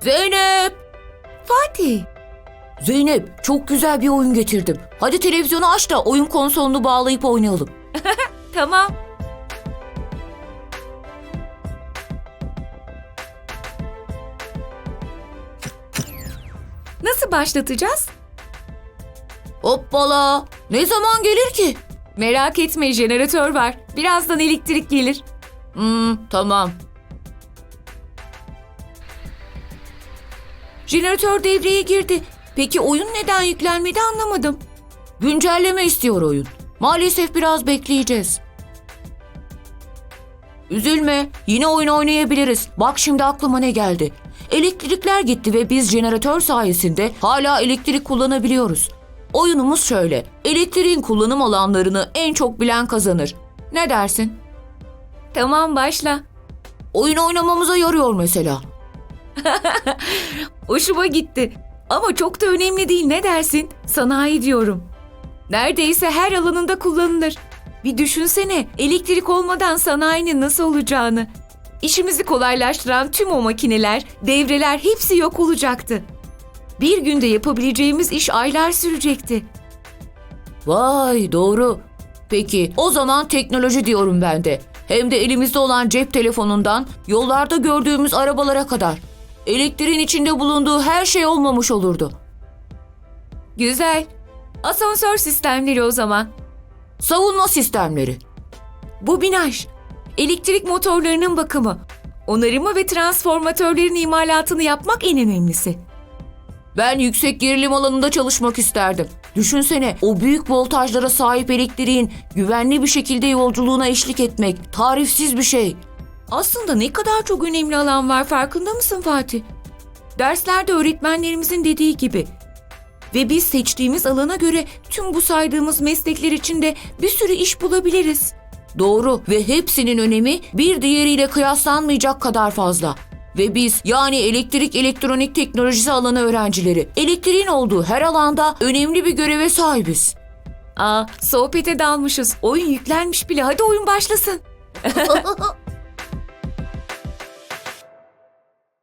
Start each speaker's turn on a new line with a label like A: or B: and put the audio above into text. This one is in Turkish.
A: Zeynep! Fatih! Zeynep çok güzel bir oyun getirdim. Hadi televizyonu aç da oyun konsolunu bağlayıp oynayalım.
B: tamam. Nasıl başlatacağız?
A: Hoppala! Ne zaman gelir ki?
B: Merak etme jeneratör var. Birazdan elektrik gelir.
A: Hmm, tamam.
B: Jeneratör devreye girdi. Peki oyun neden yüklenmedi anlamadım.
A: Güncelleme istiyor oyun. Maalesef biraz bekleyeceğiz. Üzülme, yine oyun oynayabiliriz. Bak şimdi aklıma ne geldi. Elektrikler gitti ve biz jeneratör sayesinde hala elektrik kullanabiliyoruz. Oyunumuz şöyle. Elektriğin kullanım alanlarını en çok bilen kazanır. Ne dersin?
B: Tamam başla.
A: Oyun oynamamıza yarıyor mesela.
B: Hoşuma gitti. Ama çok da önemli değil ne dersin? Sanayi diyorum. Neredeyse her alanında kullanılır. Bir düşünsene elektrik olmadan sanayinin nasıl olacağını. İşimizi kolaylaştıran tüm o makineler, devreler hepsi yok olacaktı. Bir günde yapabileceğimiz iş aylar sürecekti.
A: Vay doğru. Peki o zaman teknoloji diyorum ben de. Hem de elimizde olan cep telefonundan yollarda gördüğümüz arabalara kadar. Elektriğin içinde bulunduğu her şey olmamış olurdu.
B: Güzel. Asansör sistemleri o zaman.
A: Savunma sistemleri.
B: Bobinaj. Elektrik motorlarının bakımı. Onarımı ve transformatörlerin imalatını yapmak en önemlisi.
A: Ben yüksek gerilim alanında çalışmak isterdim. Düşünsene o büyük voltajlara sahip elektriğin güvenli bir şekilde yolculuğuna eşlik etmek tarifsiz bir şey.
B: Aslında ne kadar çok önemli alan var farkında mısın Fatih? Derslerde öğretmenlerimizin dediği gibi. Ve biz seçtiğimiz alana göre tüm bu saydığımız meslekler içinde bir sürü iş bulabiliriz.
A: Doğru ve hepsinin önemi bir diğeriyle kıyaslanmayacak kadar fazla. Ve biz yani elektrik elektronik teknolojisi alanı öğrencileri elektriğin olduğu her alanda önemli bir göreve sahibiz.
B: Aa, sohbete dalmışız. Oyun yüklenmiş bile. Hadi oyun başlasın.